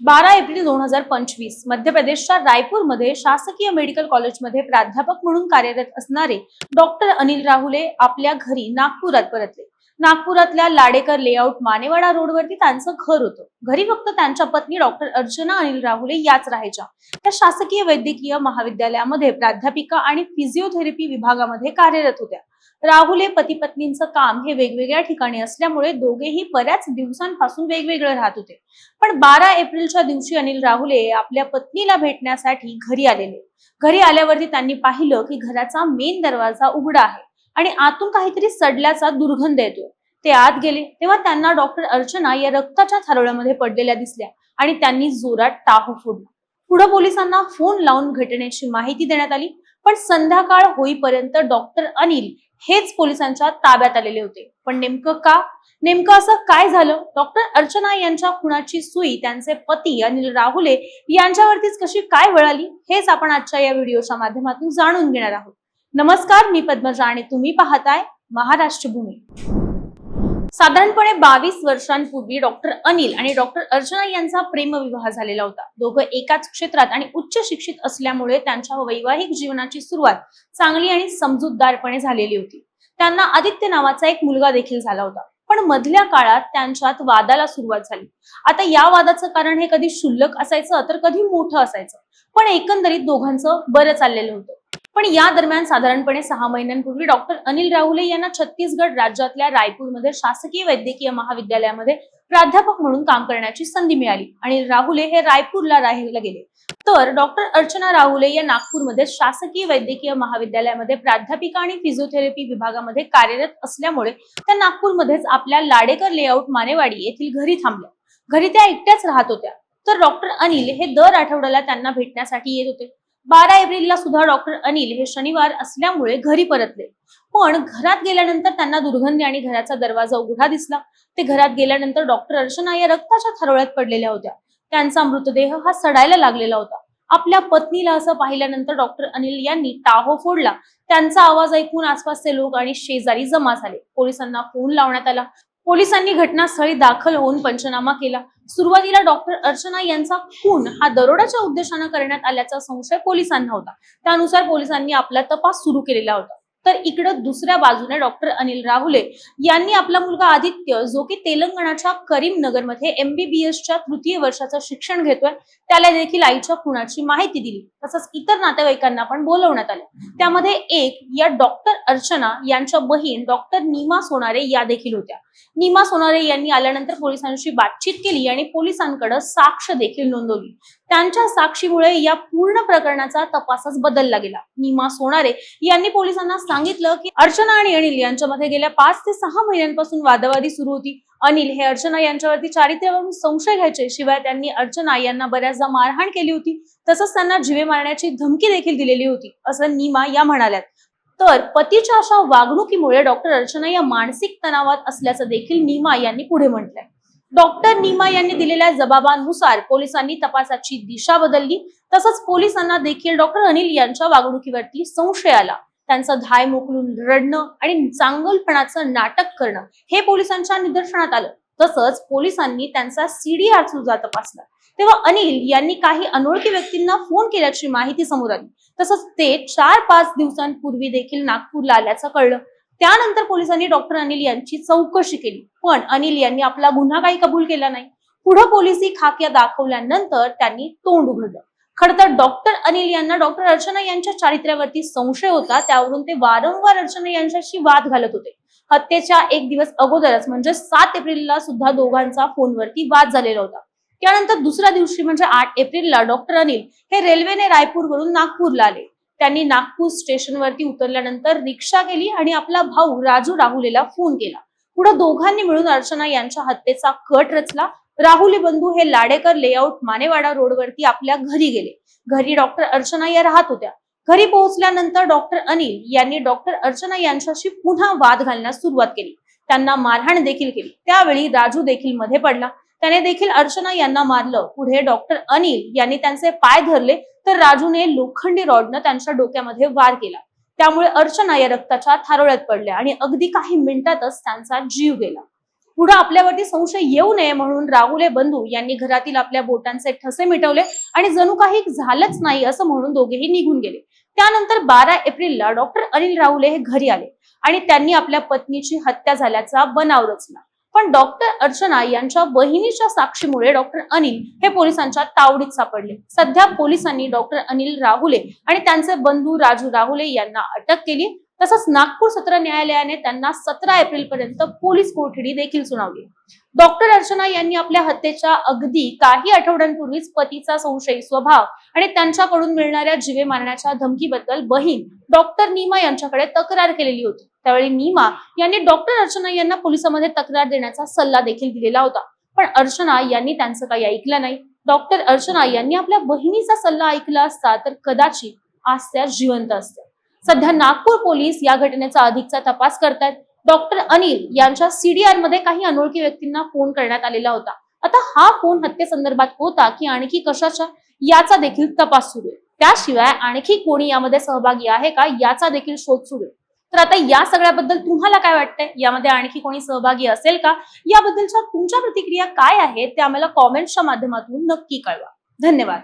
बारा एप्रिल दोन हजार पंचवीस मध्य प्रदेशच्या रायपूरमध्ये शासकीय मेडिकल कॉलेजमध्ये प्राध्यापक म्हणून कार्यरत असणारे डॉक्टर अनिल राहुले आपल्या घरी नागपुरात परतले. नागपुरातल्या लाडेकर लेआउट मानेवाडा रोडवरती त्यांचं घर होतं. घरी फक्त त्यांच्या पत्नी डॉक्टर अर्चना अनिल राहुले याच राहायच्या. त्या शासकीय वैद्यकीय महाविद्यालयामध्ये प्राध्यापिका आणि फिजिओथेरपी विभागामध्ये कार्यरत होत्या. राहुले पती पत्नींचं काम हे वेगवेगळ्या ठिकाणी असल्यामुळे दोघेही बऱ्याच दिवसांपासून वेगवेगळे राहत होते. पण बारा एप्रिलच्या दिवशी अनिल राहुले आपल्या पत्नीला भेटण्यासाठी घरी आलेले. घरी आल्यावरती त्यांनी पाहिलं की घराचा मेन दरवाजा उघडा आहे आणि आतून काहीतरी सडल्याचा दुर्गंध येतोय. ते आत गेले तेव्हा त्यांना डॉक्टर अर्चना या रक्ताच्या थारोळ्यामध्ये पडलेल्या दिसल्या आणि त्यांनी जोरात टाहू फोडला. पुढे पोलिसांना फोन लावून घटनेची माहिती देण्यात आली पण संध्याकाळ होईपर्यंत डॉक्टर अनिल हेच पोलिसांच्या ताब्यात आलेले होते. पण नेमकं का? नेमकं असं काय झालं? डॉक्टर अर्चना यांच्या खुनाची सुई त्यांचे पती अनिल राहुले यांच्यावरतीच कशी काय वळाली? हेच आपण आजच्या या व्हिडिओच्या माध्यमातून जाणून घेणार आहोत. नमस्कार मी पद्मजा आणि तुम्ही पाहताय महाराष्ट्र भूमी साधारणपणे बावीस वर्षांपूर्वी डॉक्टर अनिल आणि डॉक्टर अर्चना यांचा प्रेमविवाह झालेला होता. दोघं एकाच क्षेत्रात आणि उच्च शिक्षित असल्यामुळे त्यांच्या वैवाहिक जीवनाची सुरुवात चांगली आणि समजूतदारपणे झालेली होती. त्यांना आदित्य नावाचा एक मुलगा देखील झाला होता. पण मधल्या काळात त्यांच्यात वादाला सुरुवात झाली. आता या वादाचं कारण हे कधी क्षुल्लक असायचं तर कधी मोठं असायचं. पण एकंदरीत दोघांचं बरं चाललेलं होतं. पण या दरम्यान साधारणपणे सहा महिन्यांपूर्वी डॉक्टर अनिल राहुले यांना छत्तीसगड राज्यातल्या रायपूरमध्ये शासकीय वैद्यकीय महाविद्यालयामध्ये प्राध्यापक म्हणून काम करण्याची संधी मिळाली. आणि राहुले हे रायपूरला राहायला गेले. तर डॉक्टर अर्चना राहुले या नागपूरमध्ये शासकीय वैद्यकीय महाविद्यालयामध्ये प्राध्यापिका आणि फिजिओथेरपी विभागामध्ये कार्यरत असल्यामुळे त्या नागपूरमध्येच आपल्या लाडेकर लेआउट मानेवाडी येथील घरी थांबल्या. घरी त्या एकट्याच राहत होत्या. तर डॉक्टर अनिल हे दर आठवड्याला त्यांना भेटण्यासाठी येत होते. बारा एप्रिलला सुद्धा डॉक्टर अनिल हे शनिवार असल्यामुळे घरी परतले. पण घरात गेल्यानंतर त्यांना दुर्गंधी आणि घराचा दरवाजा उघडा दिसला. ते घरात गेल्यानंतर डॉक्टर अर्चना या रक्ताच्या थरोळ्यात पडलेल्या होत्या. त्यांचा मृतदेह हा सडायला लागलेला होता. आपल्या पत्नीला असं पाहिल्यानंतर डॉक्टर अनिल यांनी टाहो फोडला. त्यांचा आवाज ऐकून आसपासचे लोक आणि शेजारी जमा झाले. पोलिसांना फोन लावण्यात आला. पोलिसांनी घटनास्थळी दाखल होऊन पंचनामा केला. सुरुवातीला डॉक्टर अर्चना यांचा खून हा दरोड्याच्या उद्देशानं करण्यात आल्याचा संशय पोलिसांना होता. त्यानुसार पोलिसांनी आपला तपास सुरू केलेला होता. तर इकडं दुसऱ्या बाजूने डॉक्टर अनिल राहुले यांनी आपला मुलगा आदित्य जो की तेलंगणाच्या करीमनगरमध्ये एमबीबीएसच्या तृतीय वर्षाचं शिक्षण घेतोय त्याला देखील आईच्या खुनाची माहिती दिली. तसंच इतर नातेवाईकांना पण बोलवण्यात आलं. त्यामध्ये एक या डॉक्टर अर्चना यांच्या बहीण डॉक्टर नीमा सोनारे या देखील होत्या. नीमा सोनारे यांनी आल्यानंतर पोलिसांशी बातचीत केली आणि पोलिसांकडे साक्ष देखील नोंदवली. त्यांच्या साक्षीमुळे या पूर्ण प्रकरणाचा तपासच बदलला गेला. नीमा सोनारे यांनी पोलिसांना सांगितलं की अर्चना आणि अनिल यांच्यामध्ये गेल्या पाच ते सहा महिन्यांपासून वादावादी सुरू होती. अनिल हे अर्चना यांच्यावरती चारित्र्यावरून संशय घ्यायचे. शिवाय त्यांनी अर्चना यांना बऱ्याचदा मारहाण केली होती. तसंच त्यांना जीवे मारण्याची धमकी देखील दिलेली होती असं नीमा या म्हणाल्यात. तर पतीच्या अशा वागणुकीमुळे डॉक्टर अर्चना या मानसिक तणावात असल्याचं देखील नीमा यांनी पुढे म्हटलंय. डॉक्टर नीमा यांनी दिलेल्या जबाबांनुसार पोलिसांनी तपासाची दिशा बदलली. तसंच पोलिसांना देखील डॉक्टर अनिल यांच्या वागणुकीवरती संशय आला. त्यांचं धाय मोकलून रडणं आणि चांगलपणाचं नाटक करणं हे पोलिसांच्या निदर्शनात आलं. तसंच पोलिसांनी त्यांचा सीडीआर सुद्धा तपासला. तेव्हा अनिल यांनी काही अनोळखी व्यक्तींना फोन केल्याची माहिती समोर आली. तसंच ते चार पाच दिवसांपूर्वी देखील नागपूरला आल्याचं कळलं. त्यानंतर पोलिसांनी डॉक्टर अनिल यांची चौकशी केली. पण अनिल यांनी आपला गुन्हा काही कबूल केला नाही. पुढे पोलिसी खाक्या दाखवल्यानंतर त्यांनी तोंड उघडलं. खरं तर डॉक्टर अनिल यांना डॉक्टर अर्चना यांच्या चारित्र्यावरती संशय होता. त्यावरून ते वारंवार अर्चना यांच्याशी वाद घालत होते. हत्येच्या एक दिवस अगोदरच म्हणजे सात एप्रिलला सुद्धा दोघांचा फोनवरती वाद झालेला होता. त्यानंतर दुसऱ्या दिवशी म्हणजे आठ एप्रिलला डॉक्टर अनिल हे रेल्वेने रायपूरवरून नागपूरला आले. त्यांनी नागपूर स्टेशनवरती उतरल्यानंतर रिक्षा केली आणि आपला भाऊ राजू राहुलेला फोन केला. पुढे दोघांनी मिळून अर्चना यांच्या हत्येचा कट रचला. राहुल बंधू हे लाडेकर लेआउट मानेवाडा रोडवरती आपल्या घरी गेले. घरी डॉक्टर अर्चना या राहत होत्या. घरी पोहोचल्यानंतर डॉक्टर अनिल यांनी डॉक्टर अर्चना यांच्याशी पुन्हा वाद घालण्यास सुरुवात केली. त्यांना मारहाण देखील केली. त्यावेळी राजू देखील मध्ये पडला. त्याने देखील अर्चना यांना मारलं. पुढे डॉक्टर अनिल यांनी त्यांचे पाय धरले तर राजूने लोखंडी रॉडनं त्यांच्या डोक्यामध्ये वार केला. त्यामुळे अर्चना या रक्ताच्या थारोळ्यात पडल्या आणि अगदी काही मिनिटातच त्यांचा जीव गेला. पुढे आपल्यावरती संशय येऊ नये म्हणून राहुले बंधू यांनी घरातील आपल्या बोटांचे ठसे मिटवले आणि जणू काही झालंच नाही असं म्हणून दोघेही निघून गेले. त्यानंतर बारा एप्रिलला डॉक्टर अनिल राहुले हे घरी आले आणि त्यांनी आपल्या पत्नीची हत्या झाल्याचा बनाव रचला. पण डॉक्टर अर्चना यांच्या बहिणीच्या साक्षीमुळे डॉक्टर अनिल हे पोलिसांच्या तावडीत सापडले. सध्या पोलिसांनी डॉक्टर अनिल राहुले आणि त्यांचे बंधू राजू राहुले यांना अटक केली तसंच नागपूर सत्र न्यायालयाने त्यांना सतरा एप्रिल पर्यंत पोलीस कोठडी देखील सुनावली. डॉक्टर अर्चना यांनी आपल्या हत्येच्या अगदी काही आठवड्यांपूर्वीच पतीचा संशयी स्वभाव आणि त्यांच्याकडून मिळणाऱ्या जीवे मारण्याच्या धमकीबद्दल बहीण डॉक्टर नीमा यांच्याकडे तक्रार केलेली होती. त्यावेळी नीमा यांनी डॉक्टर अर्चना यांना पोलिसांमध्ये तक्रार देण्याचा सल्ला देखील दिलेला होता. पण अर्चना यांनी त्यांचं काही ऐकलं नाही. डॉक्टर अर्चना यांनी आपल्या बहिणीचा सल्ला ऐकला असता तर कदाचित आज त्या जिवंत असत्या. सध्या नागपूर पोलीस या घटनेचा अधिकचा तपास करतायत. डॉक्टर अनिल यांच्या सीडीआरमध्ये काही अनोळखी व्यक्तींना फोन करण्यात आलेला होता. आता हा फोन हत्येसंदर्भात होता की आणखी कशाचा याचा देखील तपास सुरू आहे. त्याशिवाय आणखी कोणी यामध्ये सहभागी आहे का याचा देखील शोध सुरू आहे. तर आता या सगळ्याबद्दल तुम्हाला काय वाटतंय? यामध्ये आणखी कोणी सहभागी असेल का? याबद्दलच्या तुमच्या प्रतिक्रिया काय आहेत? ते आम्हाला कॉमेंट्सच्या माध्यमातून नक्की कळवा. धन्यवाद.